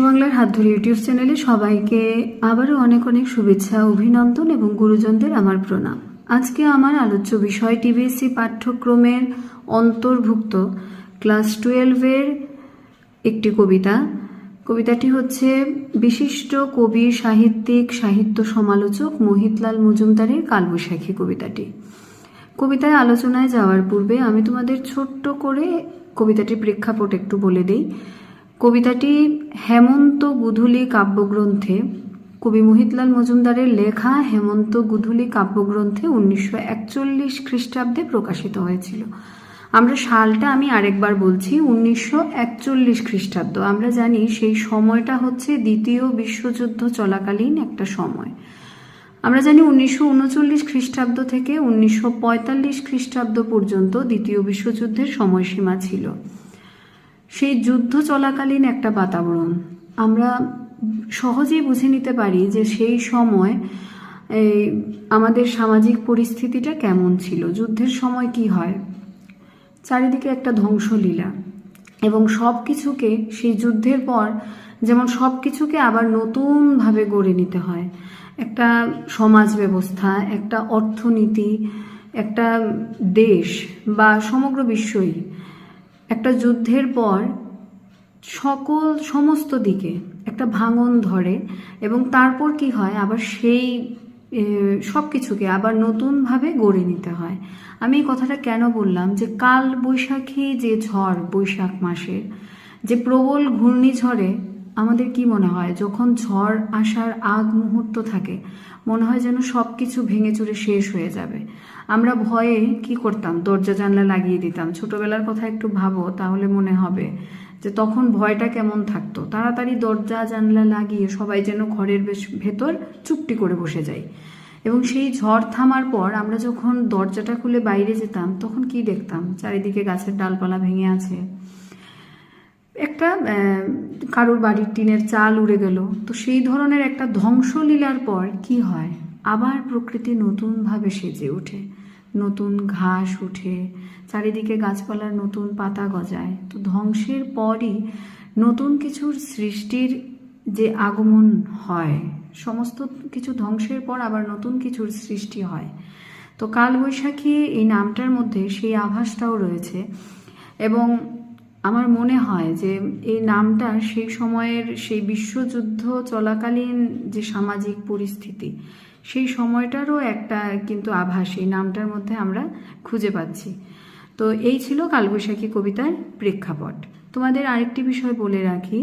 বাংলার হাত ধরে ইউটিউব চ্যানেলে সবাইকে আবারও অনেক অনেক শুভেচ্ছা, অভিনন্দন এবং গুরুজনদের আমার প্রণাম। আজকে আমার আলোচ্য বিষয় টিবিএসসি পাঠ্যক্রমের অন্তর্ভুক্ত ক্লাস টুয়েলভের একটি কবিতা। কবিতাটি হচ্ছে, বিশিষ্ট কবি, সাহিত্যিক, সাহিত্য সমালোচক মোহিতলাল মজুমদারের কালবৈশাখী কবিতাটি। কবিতায় আলোচনায় যাওয়ার পূর্বে আমি তোমাদের ছোট্ট করে কবিতাটির প্রেক্ষাপট একটু বলে দিই। কবিতাটি হেমন্ত গুধুলি কাব্যগ্রন্থে, কবি মোহিতলাল মজুমদারের লেখা হেমন্ত গুধুলি কাব্যগ্রন্থে উনিশশো একচল্লিশ খ্রিস্টাব্দে প্রকাশিত হয়েছিল। আমরা সালটা আমি আরেকবার বলছি, উনিশশো একচল্লিশ খ্রিস্টাব্দ। আমরা জানি সেই সময়টা হচ্ছে দ্বিতীয় বিশ্বযুদ্ধ চলাকালীন একটা সময়। আমরা জানি উনিশশো উনচল্লিশ খ্রিস্টাব্দ থেকে উনিশশো পঁয়তাল্লিশ খ্রিস্টাব্দ পর্যন্ত দ্বিতীয় বিশ্বযুদ্ধের সময়সীমা ছিল। সেই যুদ্ধ চলাকালীন একটা বাতাবরণ। আমরা সহজেই বুঝে নিতে পারি যে সেই সময় আমাদের সামাজিক পরিস্থিতিটা কেমন ছিল, যুদ্ধের সময় কি হয়। চারিদিকে একটা ধ্বংসলীলা, এবং সব কিছুকে সেই যুদ্ধের পর যেমন সব কিছুকে আবার নতুনভাবে গড়ে নিতে হয়। একটা সমাজ ব্যবস্থা, একটা অর্থনীতি, একটা দেশ বা সমগ্র বিশ্বই। একটা যুদ্ধের পর সকল সমস্ত দিকে একটা ভাঙন ধরে এবং তারপর কি হয়? আবার সেই সব কিছুকে আবার নতুনভাবে গড়ে নিতে হয়। আমি এই কথাটা কেন বললাম? যে কাল বৈশাখী যে ঝড় বৈশাখ মাসের, যে প্রবল ঘূর্ণিঝড়ে আমাদের কি মনে হয়? যখন ঝড় আসার আগ মুহূর্ত থাকে, মনে হয় যেন সব কিছু ভেঙে চুরে শেষ হয়ে যাবে। আমরা ভয়ে কি করতাম? দরজা জানলা লাগিয়ে দিতাম। ছোটবেলার কথা একটু ভাবো, তাহলে মনে হবে যে তখন ভয়টা কেমন থাকতো। তাড়াতাড়ি দরজা জানলা লাগিয়ে সবাই যেন ঘরের ভেতর চুপটি করে বসে যায়। এবং সেই ঝড় থামার পর আমরা যখন দরজাটা খুলে বাইরে যেতাম, তখন কি দেখতাম? চারিদিকে গাছের ডালপালা ভেঙে আছে। একটা কারোর বাড়ির টিনের চাল উড়ে গেল। তো সেই ধরনের একটা ধ্বংসলীলার পর কি হয়? আবার প্রকৃতি নতুনভাবে সেজে ওঠে। নতুন ঘাস উঠে, চারিদিকে গাছপালার নতুন পাতা গজায়। তো ধ্বংসের পরই নতুন কিছুর সৃষ্টির যে আগমন হয়, সমস্ত কিছু ধ্বংসের পর আবার নতুন কিছুর সৃষ্টি হয়। তো কালবৈশাখী এই নামটার মধ্যে সেই আভাসটাও রয়েছে এবং আমার মনে হয় যে এই নামটা সেই সময়ের সেই বিশ্বযুদ্ধ চলাকালীন যে সামাজিক পরিস্থিতি, সেই সময়টারও একটা কিন্তু আভাস, এই নামটার মধ্যে আমরা খুঁজে পাচ্ছি। তো এই ছিল কালবৈশাখী কবিতার প্রেক্ষাপট। তোমাদের আরেকটি বিষয় বলে রাখি